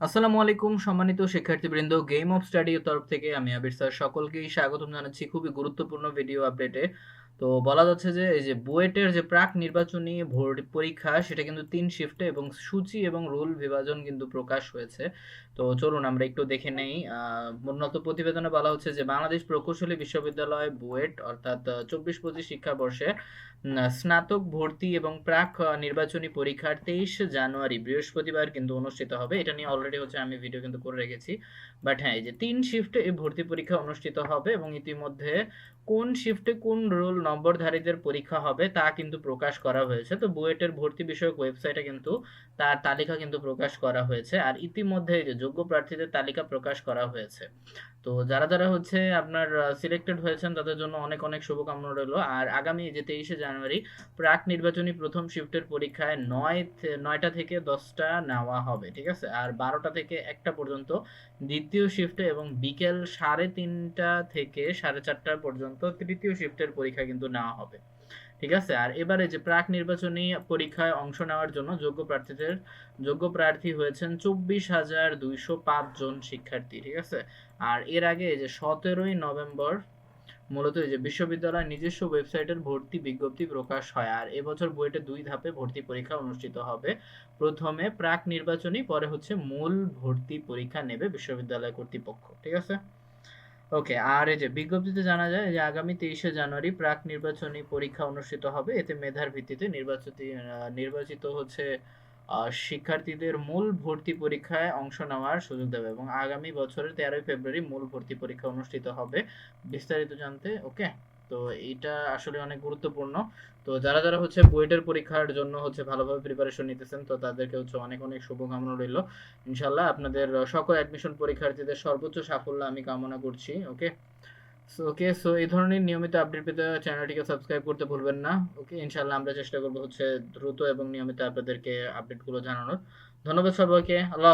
আসসালামু আলাইকুম, সম্মানিত শিক্ষার্থীবৃন্দ গেম অফ স্টাডির তরফ থেকে আমি আবির স্যার সকলকেই স্বাগতম জানাচ্ছি খুবই গুরুত্বপূর্ণ ভিডিও আপডেটে তো বলা যাচ্ছে যে, এই যে বুয়েটের যে প্রাক নির্বাচনী পরীক্ষা, সেটা কিন্তু তিন শিফটে এবং সূচি এবং রুল বিভাজন কিন্তু প্রকাশ হয়েছে। তো চলুন আমরা একটু দেখে নেই। উন্নত প্রতিবেদনে বলা হচ্ছে যে, বাংলাদেশ প্রকৌশলী বিশ্ববিদ্যালয় বুয়েট, অর্থাৎ চব্বিশ পঁচিশ শিক্ষাবর্ষে স্নাতক ভর্তি এবং প্রাক নির্বাচনী পরীক্ষার তেইশ জানুয়ারি, বৃহস্পতিবার কিন্তু অনুষ্ঠিত হবে। এটা নিয়ে অলরেডি হচ্ছে, আমি ভিডিও কিন্তু করে রেখেছি। বাট হ্যাঁ এই যে তিন শিফটে এই ভর্তি পরীক্ষা অনুষ্ঠিত হবে এবং ইতিমধ্যে কোন শিফটে কোন রোল নম্বরধারীদের পরীক্ষা হবে, তা কিন্তু প্রকাশ করা হয়েছে। তো বুয়েটের ভর্তি বিষয়ক ওয়েবসাইটে কিন্তু তার তালিকা কিন্তু প্রকাশ করা হয়েছে। আর ইতিমধ্যে যে যোগ্য প্রার্থীদের তালিকা প্রকাশ করা হয়েছে। তো যারা যারা হচ্ছে আপনার সিলেক্টেড হয়েছেন, তাদের জন্য অনেক অনেক শুভকামনা রইল। আর আগামী যে তেইশে জানুয়ারি, প্রাক নির্বাচনী প্রথম শিফটের পরীক্ষায় নয় নয়টা থেকে দশটা নেওয়া হবে, ঠিক আছে? আর বারোটা থেকে একটা পর্যন্ত দ্বিতীয় শিফটে এবং বিকেল সাড়ে তিনটা থেকে সাড়ে চারটা পর্যন্ত তৃতীয় শিফটের পরীক্ষা কিন্তু নেওয়া হবে। ঠিক আছে? আর এবারে যে প্রাক নির্বাচনী পরীক্ষায় অংশ নেওয়ার জন্য যোগ্য প্রার্থীদের, যোগ্য প্রার্থী হয়েছেন চব্বিশ হাজার দুইশো পাঁচ জন শিক্ষার্থী, ঠিক আছে? আর এর আগে যে সতেরোই নভেম্বর মূলত এই যে বিশ্ববিদ্যালয়ের নিজস্ব ওয়েবসাইটের ভর্তি বিজ্ঞপ্তি প্রকাশ হয়, আর এবছর বুয়েটে দুই ধাপে ভর্তি পরীক্ষা অনুষ্ঠিত হবে। প্রথমে প্রাক নির্বাচনী, পরে হচ্ছে মূল ভর্তি পরীক্ষা নেবে বিশ্ববিদ্যালয় কর্তৃপক্ষ, ঠিক আছে? ওকে আর এই যে বিজ্ঞপ্তিতে জানা যায় যে আগামী তেইশে জানুয়ারি প্রাক নির্বাচনী পরীক্ষা অনুষ্ঠিত হবে। এতে মেধার ভিত্তিতে নির্বাচিত নির্বাচিত হচ্ছে শিক্ষার্থীদের মূল ভর্তি পরীক্ষায় অংশ নেওয়ার সুযোগ দেবে এবং আগামী বছরের তেরোই ফেব্রুয়ারি মূল ভর্তি পরীক্ষা অনুষ্ঠিত হবে। বিস্তারিত জানতে ওকে তো এটা আসলে অনেক গুরুত্বপূর্ণ। তো যারা যারা হচ্ছে বুয়েটের পরীক্ষার জন্য হচ্ছে ভালোভাবে প্রিপারেশন নিতেছেন, তো তাদেরকে হচ্ছে অনেক অনেক শুভকামনা রইল। ইনশাল্লাহ আপনাদের সকল অ্যাডমিশন পরীক্ষার্থীদের সর্বোচ্চ সাফল্য আমি কামনা করছি, ওকে? সো ওকে সো এই ধরনের নিয়মিত আপডেট পেতে চ্যানেলটিকে সাবস্ক্রাইব করতে ভুলবেন না, ওকে? ইনশাল্লাহ আমরা চেষ্টা করব হচ্ছে দ্রুত এবং নিয়মিত আপনাদেরকে আপডেটগুলো জানানোর। ধন্যবাদ সবাইকে, আল্লাহ